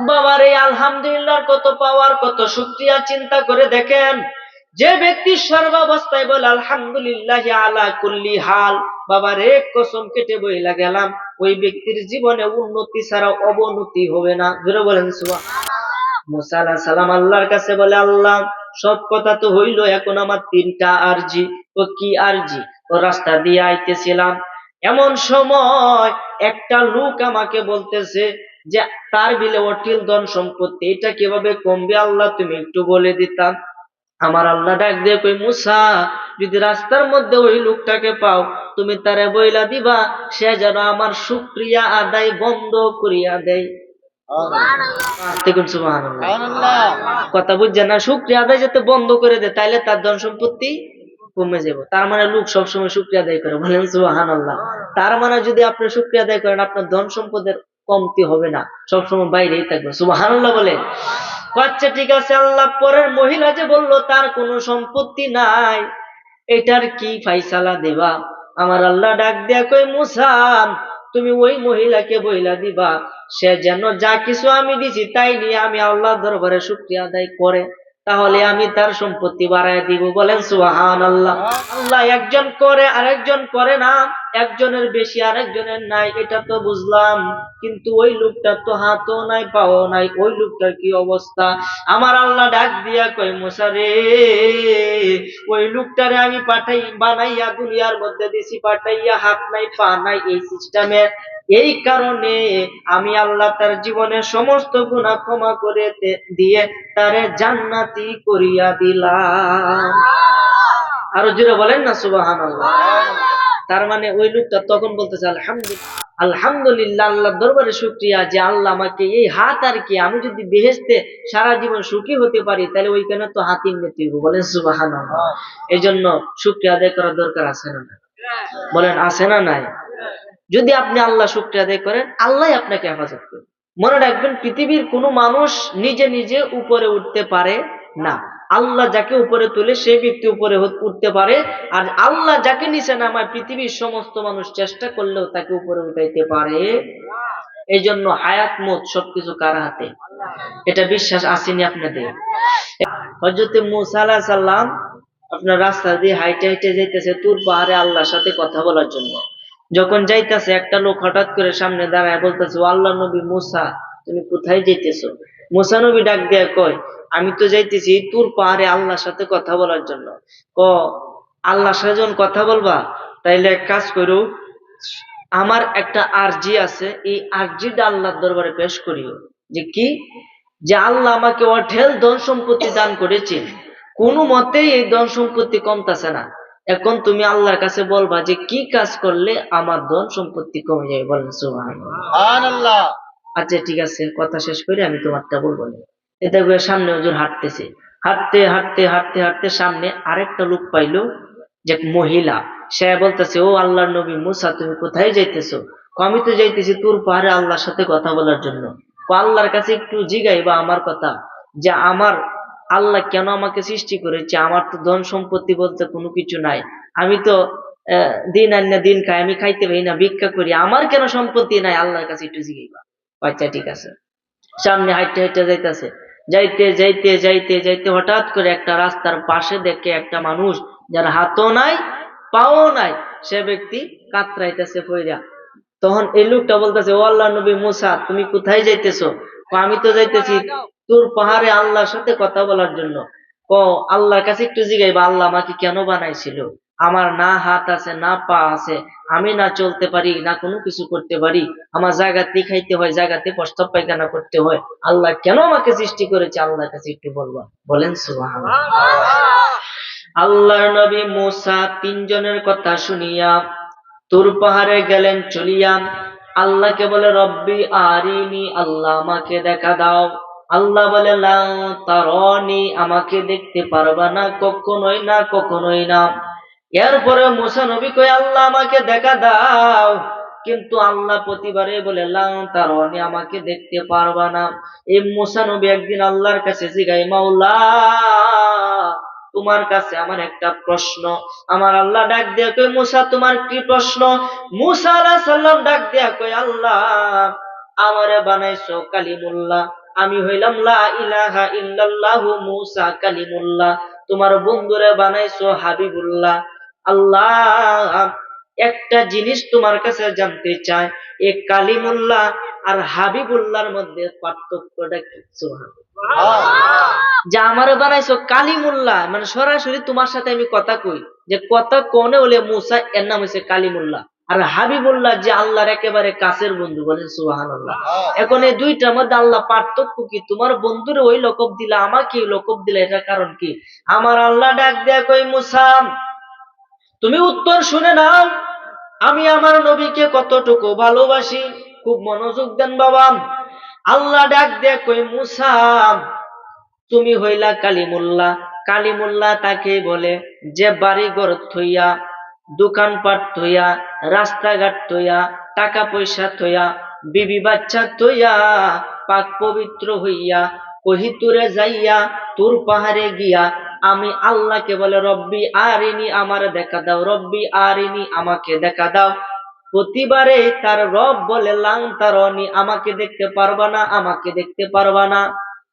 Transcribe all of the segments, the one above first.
বাবারে, আলহামদুলিল্লাহ, কত পাওয়ার, কত শুক্রিয়া, চিন্তা করে দেখেন। যে ব্যক্তি সর্বাবস্থায় বলে, আলহামদুলিল্লাহ আলা কুল্লি হাল। বাবারে, কসম কেটে বইলা গেলাম, ওই ব্যক্তির জীবনে উন্নতি ছাড়া অবনতি হবে না। জোরে বলেন সুবা মুসা সালাম আল্লাহর কাছে বলে, আল্লাহ, সব কথা তো হইল, এখন আমার তিনটা আরজি। ও কি আরজি? ও রাস্তা দিয়ে আইতেছিলাম। এমন সময় একটা লোক আমাকে বলতেছে যে তার বিলে অটিল ধন সম্পত্তি এটা কীভাবে কমবে আল্লাহ? তুমি একটু বলে দিতাম। আমার আল্লাহ ডাক দিয়ে কই মুসা যদি রাস্তার মধ্যে ওই লোকটাকে পাও তুমি তারে বইলা দিবা সে যেন আমার শুক্রিয়া আদায় বন্ধ করিয়া দেয়। কথা বুঝছেন না? শুক্রিয়া আদায় যাতে বন্ধ করে দেয় তাইলে তার ধন সম্পত্তি কমে যাবে তার মানে লোক সবসময় শুক্রিয়া আদায় করে। বলেন সুবাহান আল্লাহ তার মানে যদি আপনি শুক্রিয়া আদায় করেন আপনার ধন সম্পদের কমতি হবে না। সবসময় বাইরেই থাকবে। সুবাহান আল্লাহ বলে আচ্ছা ঠিক আছে, আল্লাহ পরের মহিলা যে বলল, তার কোনো সম্পত্তি নাই। এটার কি ফাইসালা দেবা? আমার আল্লাহ ডাক দেয়া কই মুসাম তুমি ওই মহিলাকে বইলা দিবা। সে যেন যা কিছু আমি দিছি তাই নিয়ে আমি আল্লাহ দরবারে শুক্রিয়া আদায় করে। তাহলে আমি তার সম্পত্তি বাড়ায় দিব। বলেন সুহান আল্লাহ আল্লাহ একজন করে, আরেকজন করে না। একজনের বেশি আর একজনের নাই, এটা তো বুঝলাম। কিন্তু ওই লোকটার তো হাতও নাই, পাও নাই, ওই লোকটার কি অবস্থা? আমার আল্লাহ ডাক দিয়া কই মশারে ওই লোকটারে আমি পাঠাই, বানাইয়া দুনিয়ার মধ্যে দিছি, পাঠাইয়া হাত নাই, পা নাই এই সিস্টেমে এই কারণে আমি আল্লাহ তার জীবনের সমস্ত গুণা ক্ষমা করে দিয়ে তারে জান্নাতি করিয়া দিলাম। আরও জোরে বলেন না সুবাহান তার মানে ওই লোকটা তখন বলতেছে, আলহামদুলিল্লাহ আলহামদুলিল্লাহ আল্লাহ দরবারে শুক্রিয়া যে আল্লাহ আমাকে এই হাত আর কি, আমি যদি বেহেস্তে সারা জীবন সুখী হতে পারি, তাহলে ওইখানে তো হাত তুইব বলেন সুবাহান এই জন্য শুক্রিয়া আদায় করার দরকার আছে না বলেন, আছে না নাই? যদি আপনি আল্লাহ শুক্রিয়া আদায় করেন, আল্লাহ আপনাকে হেফাজত করবে। মনে রাখবেন, পৃথিবীর কোনো মানুষ নিজে নিজে উপরে উঠতে পারে না। আল্লাহ যাকে উপরে তোলে, সে ব্যক্তি উপরে উঠতে পারে। আর আল্লাহ যাকে নিচে নামায়, পৃথিবীর সমস্ত মানুষ চেষ্টা করলেও তাকে উপরে উঠাইতে পারে। এই জন্য হায়াত, মত সবকিছু কার হাতে? এটা বিশ্বাস আসেনি আপনাদের। হজরতে মুসা সাল্লাম আপনার রাস্তা দিয়ে হাইটে হাইটে যাইতেছে তুর পাহাড়ে আল্লাহর সাথে কথা বলার জন্য। যখন যাইতেছে, একটা লোক হঠাৎ করে সামনে দাঁড়ায় বলতেছে, "ও আল্লাহ নবী মুসা, তুমি কোথায় যাইতেছো? মুসা নবী ডাক দেয়া কয় আমি তো যাইতেছি তুর পাহাড়ে আল্লাহর সাথে কথা বলার জন্য। ক আল্লাহর সাথে যখন কথা বলবা তাইলে এক কাজ করো আমার একটা আরজি আছে এই আরজিটা আল্লাহর দরবারে পেশ করিও। যে কি? যে আল্লাহ আমাকে অঢেল ধন সম্পত্তি দান করেছে কোনো মতেই এই ধন সম্পত্তি কমতাছে না। এখন তুমি আল্লাহর কাছে বলবা যে কি কাজ করলে আমার ধন সম্পত্তি কমে যাবে। বলেন সুবহানাল্লাহ। আচ্ছা ঠিক আছে কথা শেষ করে আমি তোমারটা বলব। না এটা করে সামনে ওজন হাঁটতেছে। হাঁটতে হাঁটতে হাঁটতে হাঁটতে সামনে আরেকটা লোক পাইলো যে মহিলা। সে বলতেছে, ও আল্লাহর নবী মুসা, তুমি কোথায় যাইতেছো? আমি তো যাইতেছি তোর পাহাড়ে আল্লাহর সাথে কথা বলার জন্য। আল্লাহর কাছে একটু জিগাই বা আমার কথা যে আমার আল্লাহ কেন আমাকে সৃষ্টি করেছে? আমার তো ধন সম্পত্তি বলতে কোনো কিছু নাই। আমি তো দিন আন না দিন খাই, আমি খাইতে পারি না, ভিক্ষা করি। আমার কেন সম্পত্তি নাই? আল্লাহর কাছে একটু জিগাইবা। আচ্ছা ঠিক আছে। সামনে হাইটে হাইটে যাইতেছে। যাইতে যাইতে যাইতে যাইতে হঠাৎ করে একটা রাস্তার পাশে দেখে একটা মানুষ, যার হাতও নাই, পাও নাই, সে ব্যক্তি কাতরাইতেছে পইরা। তখন এই লোকটা বলতেছে, ও আল্লাহ নবী মুসা, তুমি কোথায় যাইতেছো? আমি তো যাইতেছি তোর পাহাড়ে আল্লাহর সাথে কথা বলার জন্য। ক আল্লাহর কাছে একটু জিগাইবা, আল্লাহ আমাকে কেন বানাইছিল? আমার না হাত আছে, না পা আছে, আমি না চলতে পারি, না কোনো কিছু করতে পারি, আমার জায়গাতে খাইতে হয় জায়গাতে প্রস্তাব পায়খানা করতে হয়। আল্লাহ কেন আমাকে সৃষ্টি করেছে? আল্লাহর কাছে একটু বলবা। বলেন সুবহান আল্লাহর নবী মুসা তিনজনের কথা শুনিয়া তুর পাহাড়ে গেলেন, চলিয়া। আল্লাহকে বলে, রব্বি আরিনি, আল্লাহ আমাকে দেখা দাও। আল্লাহ বলে তারনি, আমাকে দেখতে পারবা না, কখনোই না কখনোই না। এরপরে মুসা নবী কই আল্লাহ আমাকে দেখা দাও। কিন্তু আল্লাহ প্রতিবারে বলে তারনি, আমাকে দেখতে পারবা না। এই মুসা নবী একদিন আল্লাহর কাছে তোমার কাছে আমার একটা প্রশ্ন। আমার আল্লাহ ডাক দিয়া কই মুসা, তোমার কি প্রশ্ন? মুসা আলাইহিস সালাম ডাক দিয়া কই আল্লাহ, আমারে বানাইছো কালিমুল্লাহ। আমি হইলাম লা ইলাহা ইল্লাল্লাহু মুসা কালিমুল্লাহ। তোমার বন্ধুরে বানাইছো হাবিবুল্লাহ। আল্লাহ একটা জিনিস তোমার কাছে জানতে চাই। এ কালিমুল্লাহ আর হাবিবুল্লাহর মধ্যে পার্থক্যটা কি। যে আমার বানাইছো কালিমুল্লাহ মানে সরাসরি তোমার সাথে আমি কথা কই। যে কথা কোনে হলে মুসা এর নাম হয়েছে কালিমুল্লাহ। আর হাবিবুল্লাহ যে আল্লাহর একেবারে কাছের বন্ধু বলেন সুবহানাল্লাহ। এখন এই দুইটার মধ্যে আল্লাহ পার্থক্য কি? তোমার বন্ধুরে ওই লকব দিলা আমাকে লকব দিলা এটা কারণ কি? আমার আল্লাহ ডাক দেয়া কই মুসা তুমি উত্তর শুনে নাও, আমি আমার নবীকে কতটুকু ভালোবাসি, খুব মনোযোগ দেন বাবা। আল্লাহ ডাক মুসা, তুমি হইলা কালিমুল্লাহ। কালিমুল্লাহ তাকে বলে, যে বাড়ি ঘর থইয়া, দোকানপাট থইয়া, রাস্তাঘাট থইয়া টাকা পয়সা থইয়া, বিবি বাচ্চা থইয়া, পাক পবিত্র হইয়া, কহিতুরে যাইয়া, তোর পাহাড়ে গিয়া আমি আল্লাহকে বলে রব্বি আরিনি আমার দেখা দাও। রব্বি আরিনি আমাকে দেখা দাও। প্রতিবারে তার রব বলে লাং তারনি আমাকে দেখতে পারবা না আমাকে দেখতে পারবা না।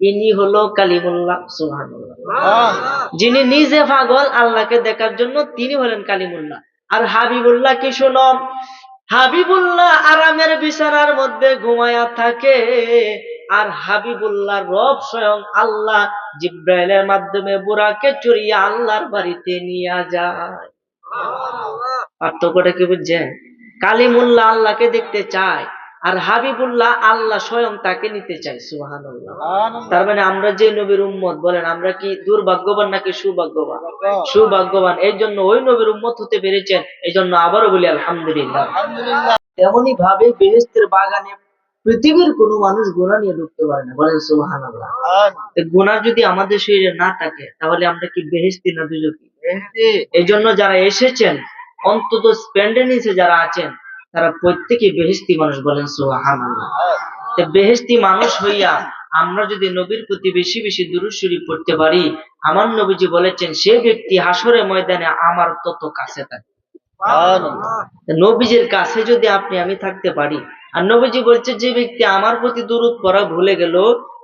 ইনি হলো কালিমুল্লাহ সুবহানাল্লাহ। যিনি নিজে পাগল আল্লাহকে দেখার জন্য তিনি হলেন কালিমুল্লাহ। আর হাবিবুল্লাহ কি শোনো? হাবিবুল্লাহ আরামের বিছানার মধ্যে ঘুমায়া থাকে। আর হাবিবুল্লাহ রব স্বয়ং আল্লাহ জিব্রাইলের মাধ্যমে বুড়াকে চুরিয়া আল্লাহর বাড়িতে নিয়ে যায়। পার্থক্যটা কি বুঝছেন? কালিমুল্লাহ আল্লাহকে দেখতে চায়। আর হাবিবুল্লাহ আল্লাহ স্বয়ং তাকে নিতে চায় সুবহানাল্লাহ। তার মানে আমরা যে নবীর উম্মত বলেন আমরা কি দুর্ভাগ্যবান নাকি সুভাগ্যবান? সুভাগ্যবান। এই জন্য ওই নবীর উম্মত হতে পেরেছেন এই জন্য আবারও বলি আলহামদুলিল্লাহ। তেমনি ভাবে বেহেস্তের বাগানে পৃথিবীর কোনো মানুষ গুণা নিয়ে ঢুকতে পারে না বলেন সুবাহান আল্লাহ গুণা যদি আমাদের শরীরে না থাকে তাহলে আমরা কি বেহেস্তি না দুজকি? এই জন্য যারা এসেছেন অন্তত স্প্যান্ডের নিচে যারা আছেন তারা প্রত্যেকেই বেহেস্তি মানুষ বলেন বেহেস্তি মানুষ হইয়া আমরা যদি নবীর প্রতি বেশি বেশি দুরূদ শরীফ পড়তে পারি আমার নবীজি বলেছেন সে ব্যক্তি হাসরে ময়দানে আমার তত কাছে থাকে। নবীজির কাছে যদি আপনি আমি থাকতে পারি আর নবীজি বলছে যে ব্যক্তি আমার প্রতি দূরত পড়া ভুলে গেল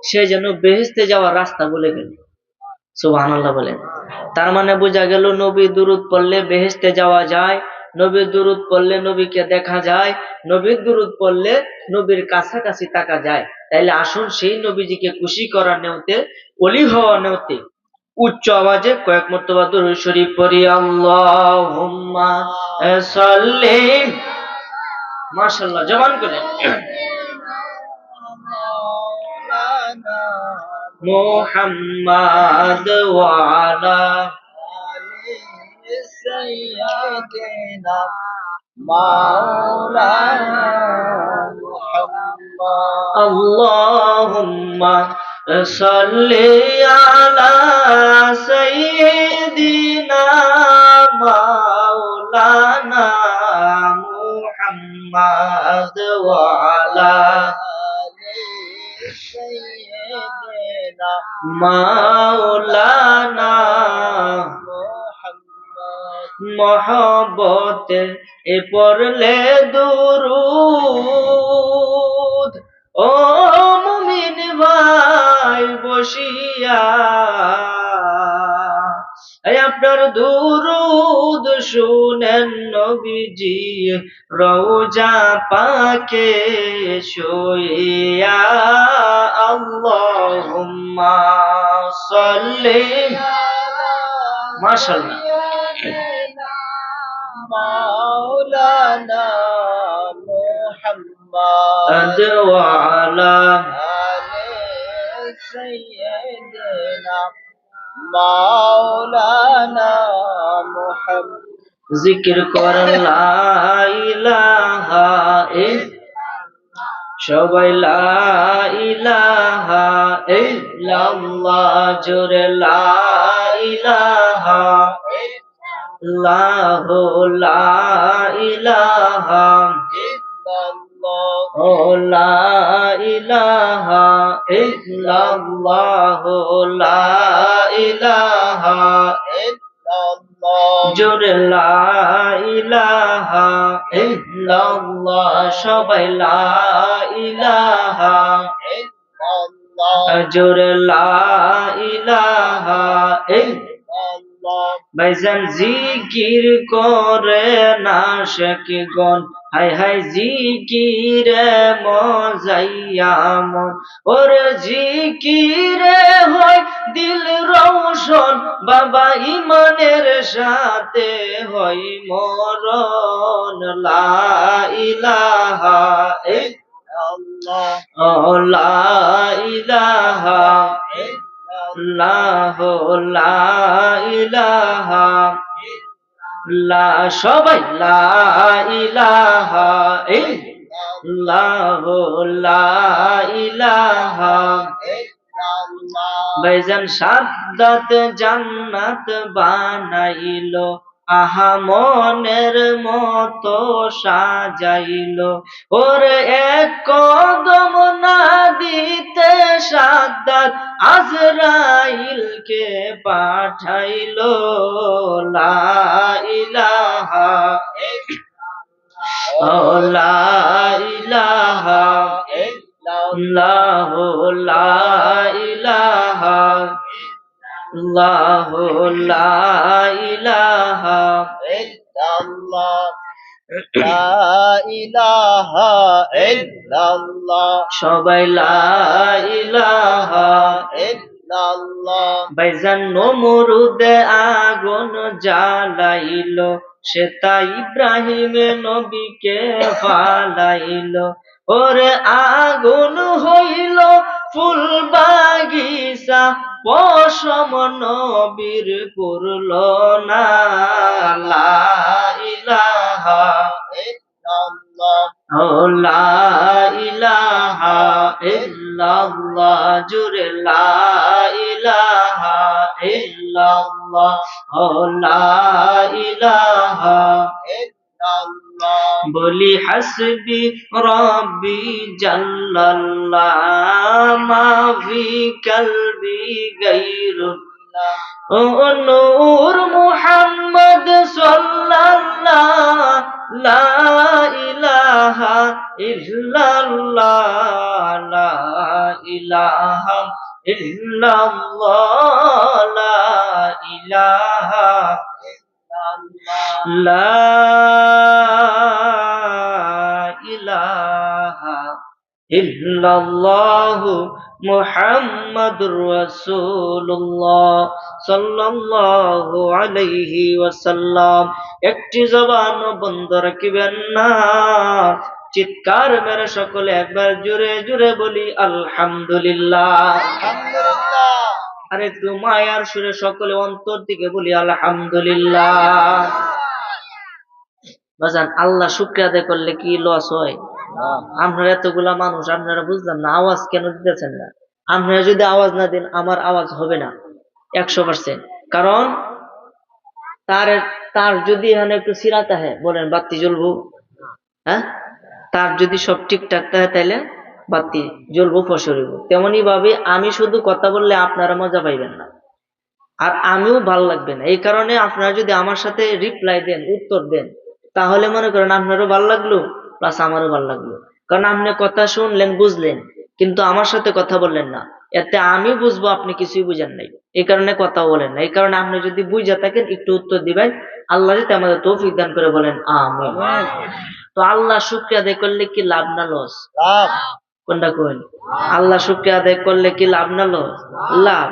সে যেন বেহেস্তে যাওয়ার রাস্তা ভুলে গেল। সুবহানাল্লাহ বলেন। তার মানে বোঝা গেল নবী দূরত পড়লে বেহেস্তে যাওয়া যায় নবীর দূরত পড়লে নবীকে দেখা যায় নবীর দূরত পড়লে নবীর কাছাকাছি থাকা যায়। তাইলে আসুন সেই নবীজিকে খুশি করার নেওতে অলি হওয়া নেওতে উচ্চ আওয়াজে কয়েক মর্তবা দরুদ শরীফ পড়ি আল্লাহুম্মা সাল্লি মাশাআল্লাহ। জবান করে মুহাম্মাদ سيدنا مولانا محمد اللهم صل على سيدنا مولانا محمد وعلى سيدنا مولانا মহব্বতে এ পড়লে দুরুদ। ও মুমিন ভাই বসিয়া আপনার দুরুদ শুনেন নবীজি, রওজা পাকে শুইয়া, আল্লাহুম্মা সাল্লি। মাশাআল্লাহ। مولانا محمد وعلى آل سيدنا مولانا محمد জিকির করেন লা ইলাহা ইল- সবাই লা ইলাহা ইল্লাল্লাহ জোরে লা ইলাহা الله لا إله إلا الله لا إله إلا الله لا إله إلا الله جر لا إله إلا الله شبه لا إله إلا الله جر لا إله إلا الله ভাইজান জিকির করে না গন হাই হাই জিকিরে মজাইয়া মন। ওর জিকিরে হয় দিল রৌশন, বাবা ইমানের সাথে হয় মরণ। লা ইলাহা ও লা ইলাহা ইলাহা লা সবাই লা ইলাহা ইলাহা ভাইজান, সাদ্দাত জান্নাত বানাইলো, আহা মনের মতো সাজাইলো। ওর এক কদম না দিতে সাদ্দাত আজরাইলকে ইলাহা আল্লাহ লা ইলাহা illallah, la ilaha illallah, সবাই লা ইলাহা illallah, ভাইজান নমরুদে আগুন জ্বালাইলো সে তাই ইব্রাহিম নবীকে ফালাইল। ওরে আগুন হইল ফুল বাগিচা পশম নবীর পুরল না ইলাহা ইলাহা ইল্লাল্লাহ জুরে লা বলি হাসবি রব্বি জাল্লাল্লাহ মা ফি কলবি গায়রুল্লাহ। ও নূর মুহাম্মদ সাল্লাল্লাহ লা ইলাহা ইল্লাল্লাহ লা ইলাহা ইল্লাল্লাহ, লা ইলাহা লা ইলাহা ইল্লাল্লাহ মুহাম্মাদুর রাসূলুল্লাহ সাল্লাল্লাহু আলাইহি ওয়াসাল্লাম। একটি জবান বন্ধ রাখিবেন না। চিৎকার মেরে সকলে একবার জোরে জোরে বলি আলহামদুলিল্লাহ। আরে একটু মায়ার সুরে সকলে অন্তর দিকে বলি আলহামদুলিল্লাহ। বাজান আল্লাহ শুক্রিয়া আদায় করলে কি লস হয়? আপনারা এতগুলা মানুষ আপনারা বুঝলাম না আওয়াজ কেন দিতেছেন না? আপনারা যদি আওয়াজ না দেন আমার আওয়াজ হবে না একশো পার্সেন্ট কারণ তার তার যদি এখানে একটু সিরাতে হয় বলেন বাতি জ্বলবো। হ্যাঁ? তার যদি সব ঠিকঠাক থাকে তাহলে বাতি, জ্বলবো, ফসরিব। তেমনি ভাবে আমি শুধু কথা বললে আপনারা মজা পাইবেন না। আর আমিও ভালো লাগবে না। এই কারণে আপনারা যদি আমার সাথে রিপ্লাই দেন, উত্তর দেন, তাহলে মনে করেন আপনারও ভালো লাগল প্লাস আমারও ভালো লাগল। কারণ আপনি কথা শুনলেন, বুঝলেন, কিন্তু আমার সাথে কথা বললেন না। এতে আমি বুঝব, আপনি কিছুই বুঝেন নাই। এই কারণে কথা বলেন না। এই কারণে আপনি যদি বুঝে থাকেন, একটু উত্তর দিবেন, আল্লাহ যাতে আমাদের তৌফিক দান করে বলেন তো আল্লাহ শুক্রিয়া আদায় করলে কি লাভ না লস? লাভ। কোনটা কোন আল্লাহ শুক্রিয়া আদায় করলে কি লাভ না লস? লাভ।